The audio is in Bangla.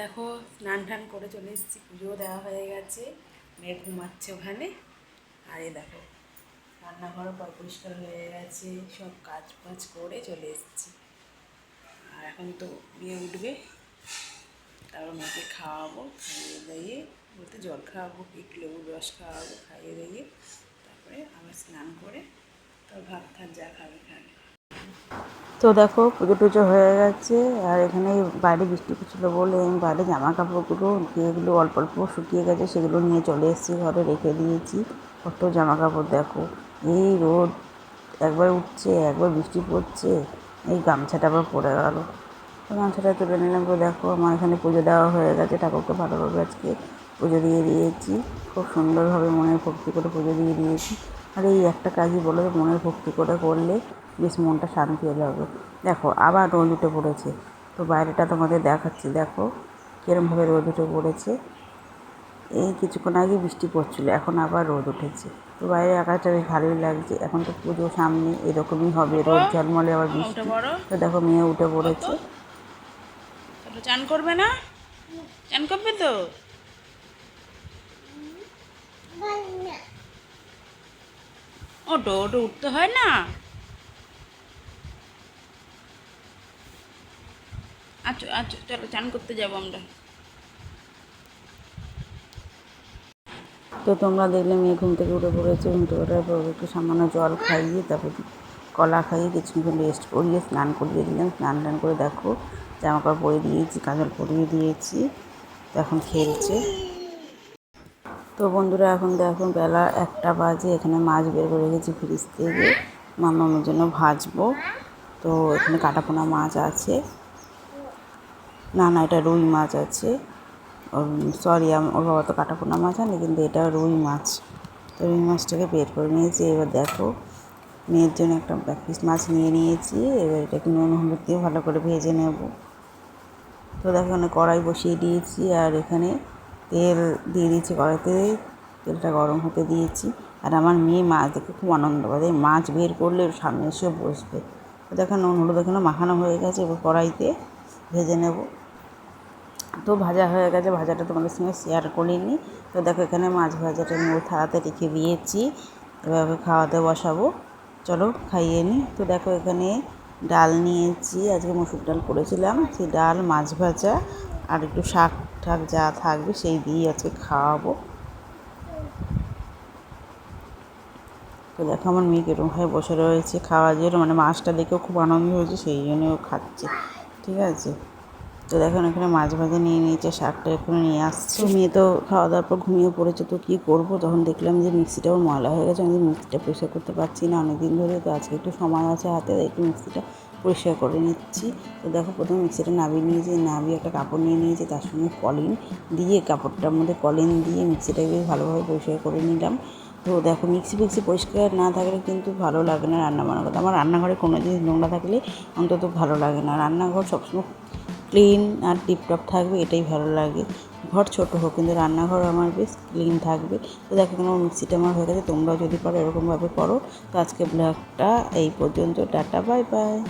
দেখো স্নান টান করে চলে এসেছি, পুজোও দেওয়া হয়ে গেছে, মেয়ে ঘুমাচ্ছে ওখানে। আর দেখো রান্নাঘর পর পরিষ্কার হয়ে গেছে, সব কাজ বাজ করে চলে এসেছি। আর এখন তো মেয়ে উঠবে, তারপর মেয়েকে খাওয়াবো, খাইয়ে দাইয়ে বলতে জল খাওয়াবো, একটু লেবুর রস খাওয়াবো, খাইয়ে দাইয়ে তারপরে আবার স্নান করে, তারপর ভাত খাত যা খাবে খাবে। তো দেখো পুজো টুজো হয়ে গেছে। আর এখানে বাইরে বৃষ্টি পড়ছিল বলে আমি বাইরে জামা কাপড়গুলো যেগুলো অল্প অল্প শুকিয়ে গেছে, সেগুলো নিয়ে চলে এসেছি, ঘরে রেখে দিয়েছি। কত জামা কাপড় দেখো, এই রোদ একবার উঠছে, একবার বৃষ্টি পড়ছে, এই গামছাটা আবার পড়ে গেল। গামছাটা তুলে নিলাম, তো দেখো আমার এখানে পুজো দেওয়া হয়ে গেছে, ঠাকুরকে ভালোভাবে আজকে পুজো দিয়ে দিয়েছি। খুব সুন্দরভাবে মনের ভক্তি করে পুজো দিয়ে দিয়েছি। আর এই একটা কাজই বলো মনের ভক্তি করে করলে বেশ মনটা শান্তি হয়ে যাবে। দেখো আবার রোদ উঠে পড়েছে। তো বাইরেটা তোমাদের দেখাচ্ছি। দেখো কীরমভাবে রোদ উঠে পড়েছে। এই কিছুক্ষণ আগে বৃষ্টি পড়ছিল এখন আবার রোদ উঠেছে। তো বাইরে আকাশটা বেশ ভালোই লাগছে। এখন তো পুজো সামনে এরকমই হবে। রোদ ঝলমলে আবার বৃষ্টি। তো দেখো মেয়ে উঠে পড়েছে। চান করবে না? চান করবে তো? ওটো ওটো উঠতে হয় না? আচ্ছা আচ্ছা চলো, চান করতে যাব আমরা। তো তোমরা দেখলে মেয়ে ঘুম থেকে উঠে পড়েছে, ঘুম থেকে ওঠার পর একটু সামান্য জল খাইয়ে তারপর কলা খাইয়ে কিছুক্ষণ রেস্ট করিয়ে স্নান করিয়ে দিলাম। স্নান টান করে দেখো জামা কাপড় পরিয়ে দিয়েছি, কাজল পরিয়ে দিয়েছি, তো এখন খেলছে। তো বন্ধুরা, এখন দেখো বেলা একটা বাজে, এখানে মাছ বের করে রেখেছি ফ্রিজ থেকে। মামামের জন্য ভাজবো। তো এখানে কাটাপোনা মাছ আছে। না না, এটা রুই মাছ আছে। সরি ওর বাবা তো কাটাপোনা মাছ আনে, কিন্তু এটা রুই মাছ। তো রুই মাছটাকে বের করে নিয়েছি, এবার দেখো। মেয়ের জন্য একটা এক পিস মাছ নিয়ে নিয়েছি, এবার এটাকে নুন, হলুদ দিয়ে ভালো করে ভেজে নেব। তো দেখো, এখানে কড়াই বসিয়ে দিয়েছি, আর এখানে তেল দিয়ে দিয়েছি কড়াইতে। তেলটা গরম হতে দিয়েছি। আর আমার মেয়ে মাছ দেখে খুব আনন্দ এই মাছ বের করলে সামনে এসে বসবে। তো দেখো, নুন, হলুদ এখানে মাখানো হয়ে গেছে, এবার কড়াইতে ভেজে নেব। তো ভাজা হয়ে গেছে, ভাজাটা তোমাদের সঙ্গে শেয়ার করিনি। তো দেখো এখানে মাছ ভাজাটা নিয়ে থালাতে রেখে দিয়েছি। এভাবে খাওয়াতে বসাবো। চলো খাইয়ে নিই তো দেখো এখানে ডাল নিয়েছি, আজকে মসুর ডাল করেছিলাম। সেই ডাল, মাছ ভাজা আর একটু শাক ঠাক যা থাকবে সেই দিয়ে আজকে খাওয়াবো। তো দেখো আমার মেয়ে কীরকমভাবে বসে রয়েছে খাওয়ার জন্য। মানে মাছটা দেখেও খুব আনন্দ হয়েছে, সেই জন্য ও খাচ্ছে। ঠিক আছে? তো দেখুন এখানে মাছ ভাজা নিয়ে নিয়েছে, শাকটা এখানে নিয়ে আসছে। মেয়ে তো খাওয়া দাওয়ার পর ঘুমিয়ে পড়েছে, তো কী করব? তখন দেখলাম যে মিক্সিটাও ময়লা হয়ে গেছে, আমি মিক্সিটা পরিষ্কার করতে পারছি না। অনেক দিন ধরে তো আজকে একটু সময় আছে হাতে একটু মিক্সিটা পরিষ্কার করে নিচ্ছি। তো দেখো, প্রথমে মিক্সিটা নাবিয়ে নিয়েছি নাবিয়ে একটা কাপড় নিয়ে নিয়েছি, তার সঙ্গে কলিন দিয়ে, কাপড়টার মধ্যে কলিন দিয়ে মিক্সিটাকে বেশ ভালোভাবে পরিষ্কার করে নিলাম। তো দেখো, মিক্সি ফিক্সি পরিষ্কার না থাকলে কিন্তু ভালো লাগে না রান্না বান্না করতে আমার রান্নাঘরে কোনো জিনিস নোংরা থাকলে অন্তত ভালো লাগে না। রান্নাঘর সবসময় ক্লিন আর টিপটপ থাকবে, এটাই ভালো লাগে। ঘর ছোটো হোক, কিন্তু রান্নাঘর আমার বেশ ক্লিন থাকবে। তো দেখো কোনো মিক্সিটা আমার হয়ে গেছে, তোমরাও যদি পারো এরকমভাবে করো। তো আজকে ব্লগটা এই পর্যন্ত, টাটা বাই বাই